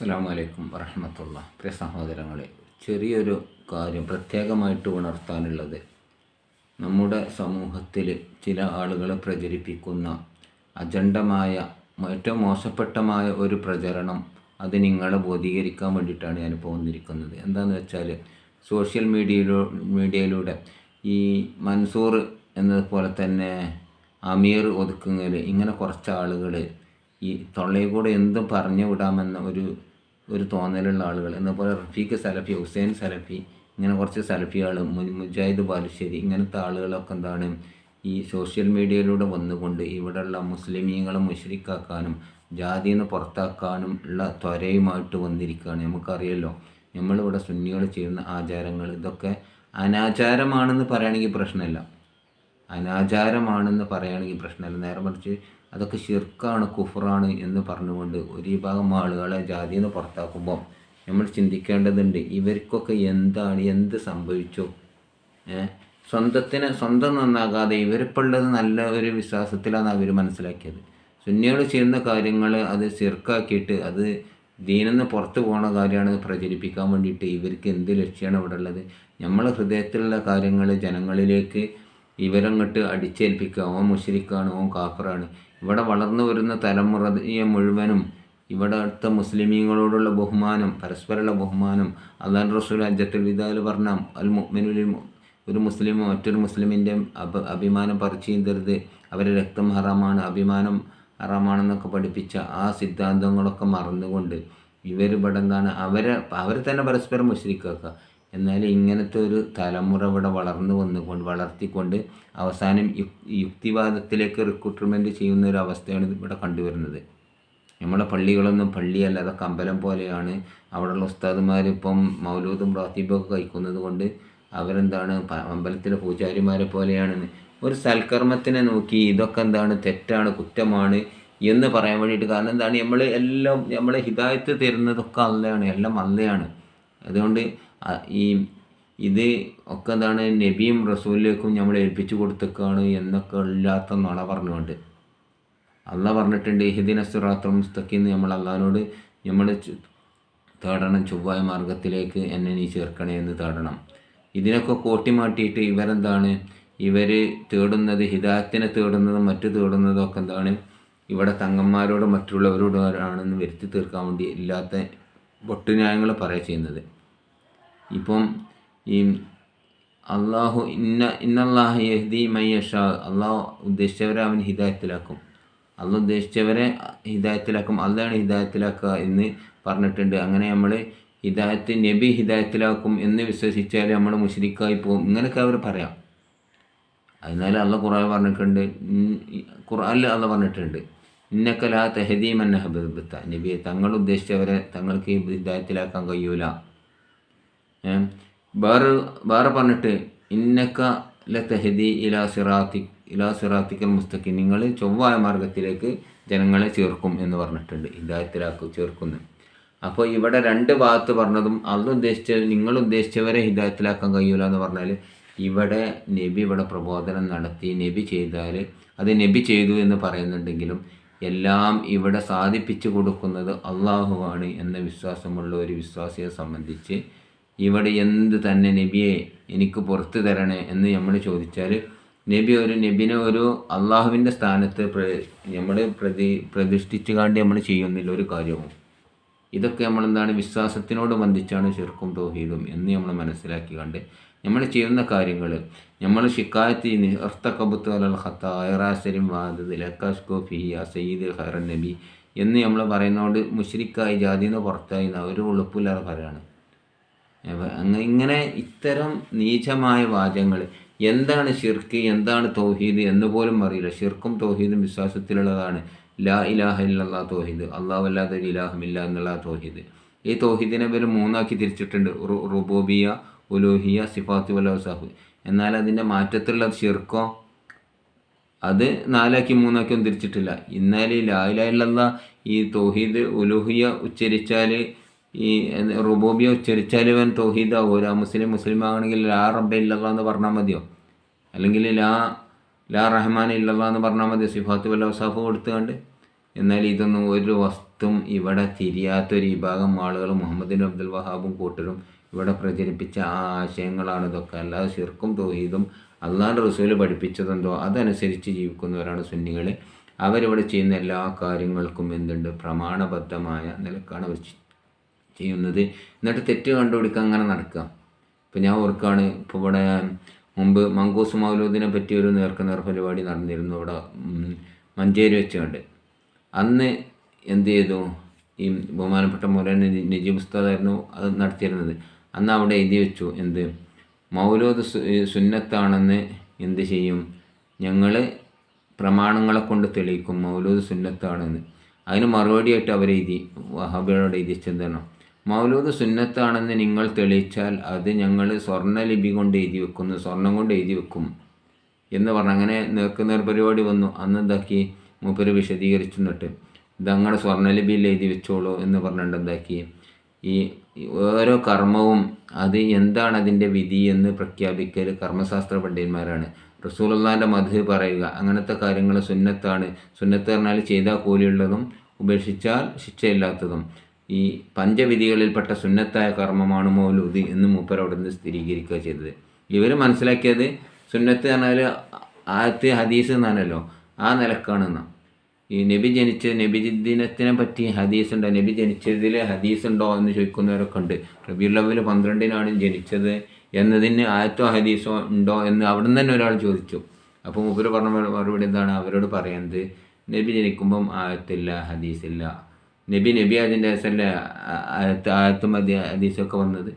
അസ്സാം വലൈക്കും വറഹമത്തുള്ള. പ്രിയ സഹോദരങ്ങളെ ചെറിയൊരു കാര്യം പ്രത്യേകമായിട്ട് ഉണർത്താനുള്ളത്. നമ്മുടെ സമൂഹത്തിൽ ചില ആളുകളെ പ്രചരിപ്പിക്കുന്ന അജണ്ടമായ ഏറ്റവും മോശപ്പെട്ടമായ ഒരു പ്രചരണം അത് നിങ്ങളെ ബോധീകരിക്കാൻ വേണ്ടിയിട്ടാണ് ഞാനിപ്പോൾ വന്നിരിക്കുന്നത്. എന്താണെന്ന് വെച്ചാൽ സോഷ്യൽ മീഡിയയിലൂ മീഡിയയിലൂടെ ഈ മൻസൂർ എന്നതുപോലെ തന്നെ അമീർ ഒതുക്കുങ്ങൽ ഇങ്ങനെ കുറച്ച് ആളുകൾ ഈ തൊള്ളയിൽ കൂടെ എന്തും പറഞ്ഞു വിടാമെന്ന ഒരു ഒരു തോന്നലുള്ള ആളുകൾ. എന്നപോലെ റഫീഖ് സലഫി ഹുസൈൻ സലഫി ഇങ്ങനെ കുറച്ച് സലഫികൾ മുജാഹിദ് ബാലുശ്ശേരി ഇങ്ങനത്തെ ആളുകളൊക്കെ എന്താണ് ഈ സോഷ്യൽ മീഡിയയിലൂടെ വന്നുകൊണ്ട് ഇവിടെയുള്ള മുസ്ലിമീങ്ങളെ മുഷരിക്കാക്കാനും ജാതിയിൽ നിന്ന് പുറത്താക്കാനും ഉള്ള ത്വരയുമായിട്ട് വന്നിരിക്കുകയാണ്. നമുക്കറിയല്ലോ നമ്മളിവിടെ സുന്നികൾ ചെയ്യുന്ന ആചാരങ്ങൾ ഇതൊക്കെ അനാചാരമാണെന്ന് പറയുകയാണെങ്കിൽ പ്രശ്നമില്ല. അനാചാരമാണെന്ന് പറയുകയാണെങ്കിൽ പ്രശ്നമില്ല. നേരെ മറിച്ച് അതൊക്കെ ഷിർക്കാണ് കുഫറാണ് എന്ന് പറഞ്ഞുകൊണ്ട് ഒരു വിഭാഗം ആളുകളെ ജാതിയിൽ നിന്ന് പുറത്താക്കുമ്പോൾ നമ്മൾ ചിന്തിക്കേണ്ടതുണ്ട് ഇവർക്കൊക്കെ എന്താണ് എന്ത് സംഭവിച്ചു? സ്വന്തത്തിന് സ്വന്തം നന്നാകാതെ ഇവരിപ്പുള്ളത് നല്ല ഒരു വിശ്വാസത്തിലാണ് അവർ മനസ്സിലാക്കിയത്. സുന്നികൾ ചെയ്യുന്ന കാര്യങ്ങൾ അത് ചെറുക്കാക്കിയിട്ട് അത് ദീനെന്ന് പുറത്തു പോകുന്ന കാര്യമാണ് പ്രചരിപ്പിക്കാൻ വേണ്ടിയിട്ട് ഇവർക്ക് എന്ത് ലക്ഷ്യമാണ് ഇവിടെ ഉള്ളത്? നമ്മളെ ഹൃദയത്തിലുള്ള കാര്യങ്ങൾ ജനങ്ങളിലേക്ക് ഇവരങ്ങോട്ട് അടിച്ചേൽപ്പിക്കുക. ഓൻ മുഷരിക്കാണ് ഓൻ കാഫറാണ്. ഇവിടെ വളർന്നു വരുന്ന തലമുറയെ മുഴുവനും ഇവിടെ അടുത്ത മുസ്ലിമീങ്ങളോടുള്ള ബഹുമാനം പരസ്പരമുള്ള ബഹുമാനം അള്ളാൻ റസൂൽ അജത്തുൽ വിദാൽ പറഞ്ഞ അൽ മുഅ്മിനുൽ ഒരു മുസ്ലിമോ മറ്റൊരു മുസ്ലിമിന്റെ അപ അഭിമാനം പറിച്ചീന്തരുത് അവരെ രക്തം ഹറാമാണ് അഭിമാനം ഹറാമാണെന്നൊക്കെ പഠിപ്പിച്ച ആ സിദ്ധാന്തങ്ങളൊക്കെ മറന്നുകൊണ്ട് ഇവർ ഇവിടെ എന്താണ് അവരെ അവർ തന്നെ പരസ്പരം മുശ്രിക്കാക്കുക എന്നാൽ ഇങ്ങനത്തെ ഒരു തലമുറ ഇവിടെ വളർന്നു വന്നുകൊണ്ട് വളർത്തിക്കൊണ്ട് അവസാനം യുക്തിവാദത്തിലേക്ക് റിക്രൂട്ട്മെന്റ് ചെയ്യുന്ന ഒരു അവസ്ഥയാണ് ഇവിടെ കണ്ടുവരുന്നത്. നമ്മുടെ പള്ളികളൊന്നും പള്ളിയല്ല കമ്പലം പോലെയാണ്. അവിടെയുള്ള ഉസ്താദുമാർ ഇപ്പം മൗലൂദും റാത്തീബൊക്കെ കഴിക്കുന്നത് കൊണ്ട് അവരെന്താണ് അമ്പലത്തിലെ പൂജാരിമാരെ പോലെയാണെന്ന്. ഒരു സൽക്കർമ്മത്തിനെ നോക്കി ഇതൊക്കെ എന്താണ് തെറ്റാണ് കുറ്റമാണ് എന്ന് പറയാൻ വേണ്ടിയിട്ട് കാരണം എന്താണ് നമ്മൾ എല്ലാം നമ്മളെ ഹിതായത്ത് തരുന്നതൊക്കെ അല്ലയാണ് എല്ലാം അല്ലയാണ് അതുകൊണ്ട് ഈ ഇത് ഒക്കെ എന്താണ് നബിയും റസൂലിലേക്കും നമ്മൾ ഏൽപ്പിച്ചു കൊടുത്തേക്കാണ് എന്നൊക്കെ ഇല്ലാത്ത നുണ പറഞ്ഞുകൊണ്ട്. അല്ല പറഞ്ഞിട്ടുണ്ട് ഹിദിന സുറാത്തുൽ മുസ്തഖിന്ന് നമ്മൾ അള്ളഹാനോട് നമ്മൾ തേടണം ചൊവ്വായ മാർഗത്തിലേക്ക് എന്നെ നീ ചേർക്കണേ എന്ന് തേടണം. ഇതിനൊക്കെ കോട്ടി മാറ്റിയിട്ട് ഇവരെന്താണ് ഇവർ തേടുന്നത് ഹിദായത്തിനെ തേടുന്നതും മറ്റു തേടുന്നതും ഒക്കെ എന്താണ് ഇവിടെ തങ്ങന്മാരോടും മറ്റുള്ളവരോടും ആണെന്ന് വരുത്തി തീർക്കാൻ വേണ്ടി ഇല്ലാത്ത പൊട്ടുന്യായങ്ങൾ പറയുക ചെയ്യുന്നത്. ഇപ്പം ഈ അള്ളാഹു ഇന്ന ഇന്നല്ലാഹ യഹ്ദി മയ്യഷാ അള്ളാഹു ഉദ്ദേശിച്ചവരെ അവൻ ഹിദായത്തിലാക്കും. അള്ളാഹു ഉദ്ദേശിച്ചവരെ ഹിദായത്തിലാക്കും. അള്ളാണ് ഹിദായത്തിലാക്കുക എന്ന് പറഞ്ഞിട്ടുണ്ട്. അങ്ങനെ നമ്മൾ ഹിദായത്ത് നബി ഹിദായത്തിലാക്കും എന്ന് വിശ്വസിച്ചാൽ നമ്മൾ മുഷരിക്കായി പോകും. ഇങ്ങനെയൊക്കെ അവർ പറയാം. അതിനാൽ അള്ള ഖുറാൻ പറഞ്ഞിട്ടുണ്ട്. ഖുറാനിൽ അള്ള പറഞ്ഞിട്ടുണ്ട്. ഇന്നക്കലാ ഹബീബത്ത നബിയെ തങ്ങൾ ഉദ്ദേശിച്ചവരെ തങ്ങൾക്ക് ഹിദായത്തിലാക്കാൻ കഴിയൂല. വേറെ വേറെ പറഞ്ഞിട്ട് ഇന്നക്ക ലത്തഹദി ഇലാ സിറാത്തി ഇലാ സിറാത്തിക്കൽ മുസ്തഖി നിങ്ങൾ ചൊവ്വായ മാർഗത്തിലേക്ക് ജനങ്ങളെ ചേർക്കും എന്ന് പറഞ്ഞിട്ടുണ്ട് ഹിദായത്തിലാക്കും ചേർക്കുന്നു. അപ്പോൾ ഇവിടെ രണ്ട് ഭാഗത്ത് പറഞ്ഞതും അത് ഉദ്ദേശിച്ച നിങ്ങൾ ഉദ്ദേശിച്ചവരെ ഹിദായത്തിലാക്കാൻ കഴിയൂല എന്ന് പറഞ്ഞാൽ ഇവിടെ നബി ഇവിടെ പ്രബോധനം നടത്തി നബി ചെയ്താൽ അത് നബി ചെയ്തു എന്ന് പറയുന്നുണ്ടെങ്കിലും എല്ലാം ഇവിടെ സാധിപ്പിച്ചു കൊടുക്കുന്നത് അള്ളാഹുവാണ് എന്ന വിശ്വാസമുള്ള ഒരു വിശ്വാസിയെ സംബന്ധിച്ച് ഇവിടെ എന്ത് തന്നെ നബിയെ എനിക്ക് പുറത്ത് തരണേ എന്ന് നമ്മൾ ചോദിച്ചാൽ നബി ഒരു നബിനെ ഒരു അള്ളാഹുവിന്റെ സ്ഥാനത്ത് നമ്മൾ പ്രതി പ്രതിഷ്ഠിച്ചു കാണ്ട് നമ്മൾ ചെയ്യുന്നില്ല ഒരു കാര്യവും. ഇതൊക്കെ നമ്മളെന്താണ് വിശ്വാസത്തിനോട് ബന്ധിച്ചാണ് ചെറുക്കും തോഹീദും എന്ന് നമ്മൾ മനസ്സിലാക്കി കണ്ട് നമ്മൾ ചെയ്യുന്ന കാര്യങ്ങൾ. നമ്മൾ ഷിക്കായത്തി അർത്തക്കബുത്ത് അലൽ ഖത്ത അയറാസരിം വാദത് ലക്കാസ്കോ ഫിഹിയ സയ്യിദ് ഹൈറൻ നബി എന്ന് നമ്മൾ പറയുന്നതുകൊണ്ട് മുഷരിക്കായി ജാതിന്ന് പുറത്തായി ഒരു ഉളുപ്പില്ലാതെ പറയാണ്. ഇങ്ങനെ ഇത്തരം നീചമായ വാചകങ്ങൾ എന്താണ് ഷിർക്ക് എന്താണ് തൗഹീദ് എന്ന് പോലും അറിയില്ല. ഷിർക്കും തൗഹീദും വിശ്വാസത്തിലുള്ളതാണ്. ലാ ഇലാഹ ഇല്ലാ തൗഹീദ്. അള്ളാഹു അല്ലാതെ ഇലാഹമില്ല എന്നുള്ള തൗഹീദ്. ഈ തൗഹീദിനെ പേര് മൂന്നാക്കി തിരിച്ചിട്ടുണ്ട്. റുബോബിയ ഉലോഹിയ സിഫാത്തി വലോസാഹു എന്നാൽ അതിന്റെ മാറ്റത്തിലുള്ള ഷിർക്കോ അത് നാലാക്കി മൂന്നാക്കി ഒന്നും തിരിച്ചിട്ടില്ല. എന്നാൽ ഈ ലാ ഇലാഹ ഇല്ലല്ലാ ഈ തൗഹീദ് ഉലൂഹിയ ഉച്ചരിച്ചാൽ ഈ റുബോബിയ ഉച്ചരിച്ചാൽ ഇവൻ ഒരു മുസ്ലിം മുസ്ലിം ആണെങ്കിൽ ലാ റബ്ബ ഇല്ലല്ലാ എന്ന് പറഞ്ഞാൽ മതിയോ? അല്ലെങ്കിൽ ലാ ലാ റഹ്മാൻ ഇല്ലല്ലാ എന്ന് പറഞ്ഞാൽ മതിയോ? സിഫാത്ത് വല്ല വസാഫ് കൊടുത്തുകൊണ്ട് എന്നാൽ ഇതൊന്നും ഒരു വസ്തും ഇവിടെ തിരിയാത്തൊരു വിഭാഗം ആളുകൾ മുഹമ്മദ് അബ്ദുൽ വഹാബും കൂട്ടരും ഇവിടെ പ്രചരിപ്പിച്ച ആ ആശയങ്ങളാണ് ഇതൊക്കെ. അല്ലാതെ ശിർക്കും തോഹീദും അള്ളാഹുന്റെ റസൂൽ പഠിപ്പിച്ചതെന്തോ അതനുസരിച്ച് ജീവിക്കുന്നവരാണ് സുന്നികൾ അവരിവിടെ ചെയ്യുന്ന എല്ലാ കാര്യങ്ങൾക്കും എന്തുണ്ട്? പ്രമാണബദ്ധമായ നിലക്കാണ് അവർ ചെയ്യുന്നത്. എന്നിട്ട് തെറ്റ് കണ്ടുപിടിക്കാൻ അങ്ങനെ നടക്കുക. ഇപ്പം ഞാൻ ഓർക്കാണ് ഇപ്പോൾ ഇവിടെ മുമ്പ് മങ്കൂസ് മൗലൂദിനെ പറ്റി ഒരു നേർക്കുനേർ പരിപാടി നടന്നിരുന്നു ഇവിടെ മഞ്ചേരി വെച്ചുകൊണ്ട്. അന്ന് എന്ത് ചെയ്തു? ഈ ബഹുമാനപ്പെട്ട മുരൻ നജീബ് ഉസ്താദായിരുന്നു അത് നടത്തിയിരുന്നത്. അന്ന് അവിടെ എഴുതി വെച്ചു എന്ത്? മൗലൂദ് സുന്നത്താണെന്ന് എന്ത് ചെയ്യും? ഞങ്ങൾ പ്രമാണങ്ങളെ കൊണ്ട് തെളിയിക്കും മൗലൂദ് സുന്നത്താണെന്ന്. അതിന് മറുപടിയായിട്ട് അവർ എഴുതി എഴുതിച്ചെന്താണ് മൗലൂദ് സുന്നത്താണെന്ന് നിങ്ങൾ തെളിയിച്ചാൽ അത് ഞങ്ങൾ സ്വർണലിപി കൊണ്ട് എഴുതി വെക്കുന്നു സ്വർണം കൊണ്ട് എഴുതി വെക്കും എന്ന് പറഞ്ഞു അങ്ങനെ നേർക്കുന്നേർ പരിപാടി വന്നു. അന്ന് എന്താക്കി? മൂപ്പര് വിശദീകരിച്ചു എന്നിട്ട് ഇതങ്ങനെ സ്വർണലിപിയിൽ എഴുതി വെച്ചോളൂ എന്ന് പറഞ്ഞിട്ട് എന്താക്കി? ഈ ഓരോ കർമ്മവും അത് എന്താണ് അതിന്റെ വിധി എന്ന് പ്രഖ്യാപിക്കൽ കർമ്മശാസ്ത്ര പണ്ഡിതന്മാരാണ് റസൂലുള്ളാന്റെ മധു പറയുക അങ്ങനത്തെ കാര്യങ്ങൾ സുന്നത്താണ്. സുന്നത്ത് പറഞ്ഞാൽ ചെയ്താൽ കൂലിയുള്ളതും ഉപേക്ഷിച്ചാൽ ശിക്ഷയില്ലാത്തതും. ഈ പഞ്ചവിധികളിൽപ്പെട്ട സുന്നത്തായ കർമ്മമാണ് മൗലൂദി എന്ന് മൂപ്പർ അവിടെ നിന്ന് സ്ഥിരീകരിക്കുക ചെയ്തത്. ഇവർ മനസ്സിലാക്കിയത് സുന്നത്ത് പറഞ്ഞാൽ ആദ്യത്തെ ഹദീസ് എന്നാണല്ലോ ആ നിലക്കാണെന്നാണ് ഈ നബി ജനിച്ച നബി ദിനത്തിനെ പറ്റി ഹദീസ് ഉണ്ടോ? നബി ജനിച്ചതിൽ ഹദീസ് ഉണ്ടോ എന്ന് ചോദിക്കുന്നവരൊക്കെ ഉണ്ട്. റബീർ ലവൽ പന്ത്രണ്ടിനാണ് ജനിച്ചത് എന്നതിന് ആയത്തോ ഹദീസോ ഉണ്ടോ എന്ന് അവിടെ നിന്ന് തന്നെ ഒരാൾ ചോദിച്ചു. അപ്പോൾ മുപ്പര് പറഞ്ഞ മറുപടി എന്താണ്? അവരോട് പറയുന്നത് നബി ജനിക്കുമ്പം ആയത്തില്ല ഹദീസില്ല നബി നബി അതിന്റെ ദിവസമല്ലേ ആയത്ത് അതി അതീസൊക്കെ വന്നത്.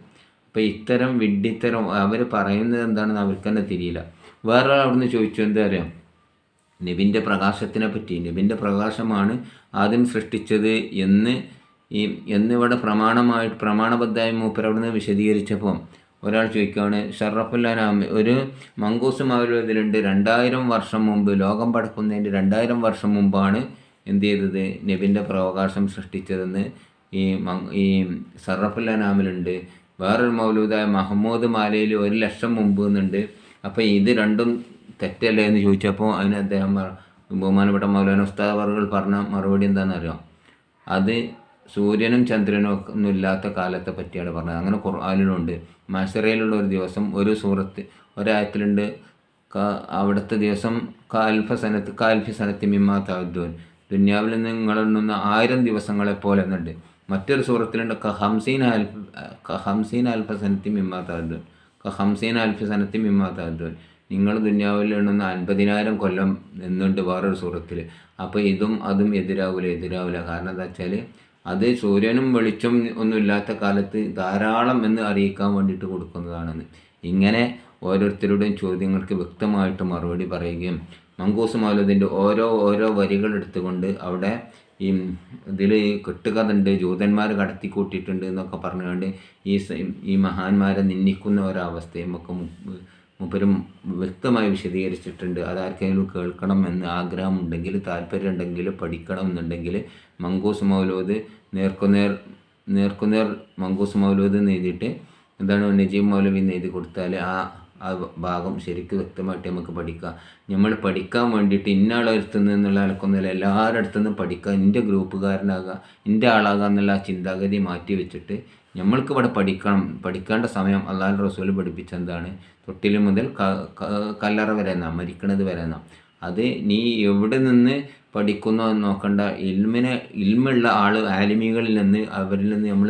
അപ്പോൾ ഇത്തരം വിഡ്ഢിത്തരം അവർ പറയുന്നത് എന്താണെന്ന് അവർക്ക് തന്നെ തിരിയില്ല. വേറൊരാൾ അവിടുന്ന് ചോദിച്ചു എന്താ അറിയാം നബിന്റെ പ്രകാശത്തിനെ പറ്റി നബിന്റെ പ്രകാശമാണ് ആദ്യം സൃഷ്ടിച്ചത് എന്ന് ഈ എന്നിവിടെ പ്രമാണമായിട്ട് പ്രമാണബദ്ധമായി മൂപ്പർ അവിടുന്ന് വിശദീകരിച്ചപ്പോൾ ഒരാൾ ചോദിക്കുകയാണ് ഷറഫുല്ലാനാമി ഒരു മങ്കൂസും അവരുടെ ഇതിലുണ്ട്. രണ്ടായിരം വർഷം മുമ്പ് ലോകം പടക്കുന്നതിന്റെ രണ്ടായിരം വർഷം മുമ്പാണ് എന്ത് ചെയ്തത് നബിന്റെ പ്രവകാശം സൃഷ്ടിച്ചതെന്ന് ഈ ഈ സറഫുല്ലാനാമിലുണ്ട് വേറൊരു മൗലൂദായ മഹമ്മൂദ് മാലയിൽ ഒരു ലക്ഷം മുമ്പ് എന്നുണ്ട്. അപ്പോൾ ഇത് രണ്ടും തെറ്റല്ലേ എന്ന് ചോദിച്ചപ്പോൾ അതിന് അദ്ദേഹം ബഹുമാനപ്പെട്ട മൗലാന ഉസ്താദ് പറഞ്ഞ മറുപടി എന്താണെന്നറിയാം? അത് സൂര്യനും ചന്ദ്രനും ഒന്നും ഇല്ലാത്ത കാലത്തെ പറ്റിയാണ് പറഞ്ഞത്. അങ്ങനെ ഖുർആാനിലുണ്ട്. മാസറയിലുള്ള ഒരു ദിവസം ഒരു സൂറത്ത് ഒരായത്തിലുണ്ട്. അവിടുത്തെ ദിവസം കാൽഫ സനത്ത് കാൽഫി സനത്തി മിമ്മാ താദ്വൻ ദുന്യാവിൽ നിന്ന് നിങ്ങളെണ്ണുന്ന ആയിരം ദിവസങ്ങളെ പോലെ എന്നുണ്ട്. മറ്റൊരു സൂറത്തിലുണ്ട് ഹംസീൻ അൽഫ് ഹംസീൻ അൽഫ സനത്തി മിമ്മാ താദ്വൻ ക ഹംസീൻ അൽഫ സനത്തി മിമ്മാ താദ്വൻ നിങ്ങൾ ദുന്യാവിൽ എണ്ണുന്ന അൻപതിനായിരം കൊല്ലം എന്നുണ്ട് വേറൊരു സൂറത്തിൽ. അപ്പോൾ ഇതും അതും എതിരാവില്ല എതിരാവില്ല കാരണം എന്താ വെച്ചാൽ അത് സൂര്യനും വെളിച്ചം ഒന്നുമില്ലാത്ത കാലത്ത് ധാരാളം എന്ന് അറിയിക്കാൻ വേണ്ടിയിട്ട് കൊടുക്കുന്നതാണെന്ന്. ഇങ്ങനെ ഓരോരുത്തരുടെയും ചോദ്യങ്ങൾക്ക് വ്യക്തമായിട്ട് മറുപടി പറയുകയും മങ്കൂസ് മൗലതിന്റെ ഓരോ ഓരോ വരികൾ എടുത്തുകൊണ്ട് അവിടെ ഈ ഇതിൽ കെട്ടുകഥണ്ട് ജൂതന്മാർ കടത്തി കൂട്ടിയിട്ടുണ്ട് എന്നൊക്കെ പറഞ്ഞുകൊണ്ട് ഈ ഈ മഹാന്മാരെ നിന്ദിക്കുന്ന ഒരവസ്ഥയും നമുക്ക് മുപ്പരും വ്യക്തമായി വിശദീകരിച്ചിട്ടുണ്ട്. അതാർക്കെങ്കിലും കേൾക്കണം എന്ന് ആഗ്രഹമുണ്ടെങ്കിൽ താല്പര്യമുണ്ടെങ്കിൽ പഠിക്കണം എന്നുണ്ടെങ്കിൽ മങ്കൂസ് മൗലൂദ് നേർക്കുനേർ നേർക്കുനേർ മങ്കൂസ് മൗലൂദ് എഴുതിയിട്ട് എന്താണ് നജീബ് മൗലവി എഴുതി കൊടുത്താൽ ആ ആ ഭാഗം ശരിക്കും വ്യക്തമായിട്ട് നമുക്ക് പഠിക്കാം. നമ്മൾ പഠിക്കാൻ വേണ്ടിയിട്ട് ഇന്ന ആളടുത്തു എന്നുള്ള ആൾക്കൊന്നുമില്ല എല്ലാവരുടെ അടുത്തു നിന്ന് പഠിക്കുക എന്റെ ഗ്രൂപ്പുകാരനാകുക എന്റെ ആളാകുക എന്നുള്ള ചിന്താഗതി മാറ്റി വെച്ചിട്ട് നമ്മൾക്ക് ഇവിടെ പഠിക്കണം. പഠിക്കേണ്ട സമയം അള്ളാഹു റസൂൽ പഠിപ്പിച്ചെന്താണ്? തൊട്ടിൽ മുതൽ കല്ലറ വരെ എന്നാ മരിക്കണത് വരെ എന്നാ അത് നീ എവിടെ നിന്ന് പഠിക്കുന്നു എന്ന് നോക്കണ്ട. ഇൽമിനെ ഇൽമുള്ള ആൾ ആലിമികളിൽ നിന്ന് അവരിൽ നിന്ന് നമ്മൾ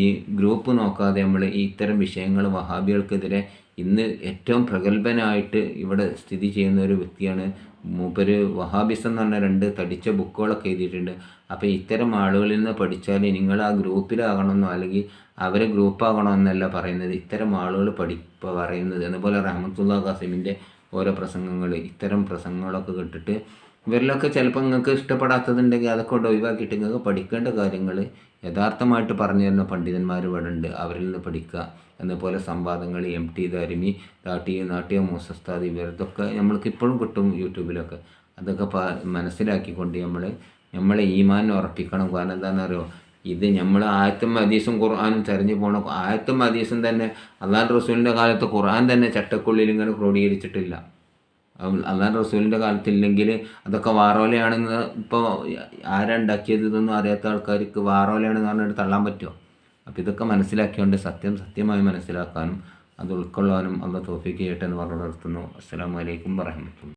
ഈ ഗ്രൂപ്പ് നോക്കാതെ നമ്മൾ ഇത്തരം വിഷയങ്ങൾ വഹാബികൾക്കെതിരെ ഇന്ന് ഏറ്റവും പ്രഗത്ഭനായിട്ട് ഇവിടെ സ്ഥിതി ചെയ്യുന്ന ഒരു വ്യക്തിയാണ്. മൂപ്പര് വഹാബിസം എന്ന് പറഞ്ഞ രണ്ട് തടിച്ച ബുക്കുകളൊക്കെ എഴുതിയിട്ടുണ്ട്. അപ്പോൾ ഇത്തരം ആളുകളിൽ നിന്ന് പഠിച്ചാൽ നിങ്ങൾ ആ ഗ്രൂപ്പിലാകണമെന്നോ അല്ലെങ്കിൽ അവരെ ഗ്രൂപ്പാകണമെന്നല്ല പറയുന്നത്. ഇത്തരം ആളുകൾ പഠി പറയുന്നത്. അതുപോലെ റഹമത്തുള്ള ഖാസിമിന്റെ ഓരോ പ്രസംഗങ്ങൾ ഇത്തരം പ്രസംഗങ്ങളൊക്കെ കേട്ടിട്ട് ഇവരിലൊക്കെ ചിലപ്പോൾ നിങ്ങൾക്ക് ഇഷ്ടപ്പെടാത്തതുണ്ടെങ്കിൽ അതൊക്കെ ഒഴിവാക്കിയിട്ട് നിങ്ങൾക്ക് പഠിക്കേണ്ട കാര്യങ്ങൾ യഥാർത്ഥമായിട്ട് പറഞ്ഞു തരുന്ന പണ്ഡിതന്മാർ ഇവിടെ ഉണ്ട് അവരിൽ നിന്ന് പഠിക്കുക. എന്നപോലെ സംവാദങ്ങൾ എം ടി ദാരിമി ദാട്ടിയ നാട്ടിയ മൂസസ്താദ് ഇവരതൊക്കെ നമ്മൾക്ക് ഇപ്പോഴും കിട്ടും യൂട്യൂബിലൊക്കെ. അതൊക്കെ മനസ്സിലാക്കിക്കൊണ്ട് നമ്മൾ നമ്മളെ ഈമാൻ ഉറപ്പിക്കണം. കാരണം എന്താണെന്നറിയോ? ഇത് നമ്മൾ ആയത്തും ഹദീസും ഖുർആാനും തെരഞ്ഞു പോകണം ആയത്തും ഹദീസും തന്നെ അള്ളാഹ് റസൂലിന്റെ കാലത്ത് ഖുർആൻ തന്നെ ചട്ടക്കുള്ളിൽ ഇങ്ങനെ ക്രോഡീകരിച്ചിട്ടില്ല. അള്ളാൻ റസൂലിന്റെ കാലത്തില്ലെങ്കിൽ അതൊക്കെ വാറോലയാണെന്ന് ഇപ്പോൾ ആരാ ഉണ്ടാക്കിയത് ഇതൊന്നും അറിയാത്ത ആൾക്കാർക്ക് വാറോലയാണെന്ന് പറഞ്ഞിട്ട് തള്ളാൻ പറ്റുമോ അപ്പോൾ ഇതൊക്കെ മനസ്സിലാക്കിയോണ്ട് സത്യം സത്യമായി മനസ്സിലാക്കാനും അത് ഉൾക്കൊള്ളാനും അള്ള തോഫിക്ക് ചെയ്യട്ടെ എന്ന് പറഞ്ഞു നിർത്തുന്നു. അസ്സാം വലൈക്കും വരഹമത്തുള്ള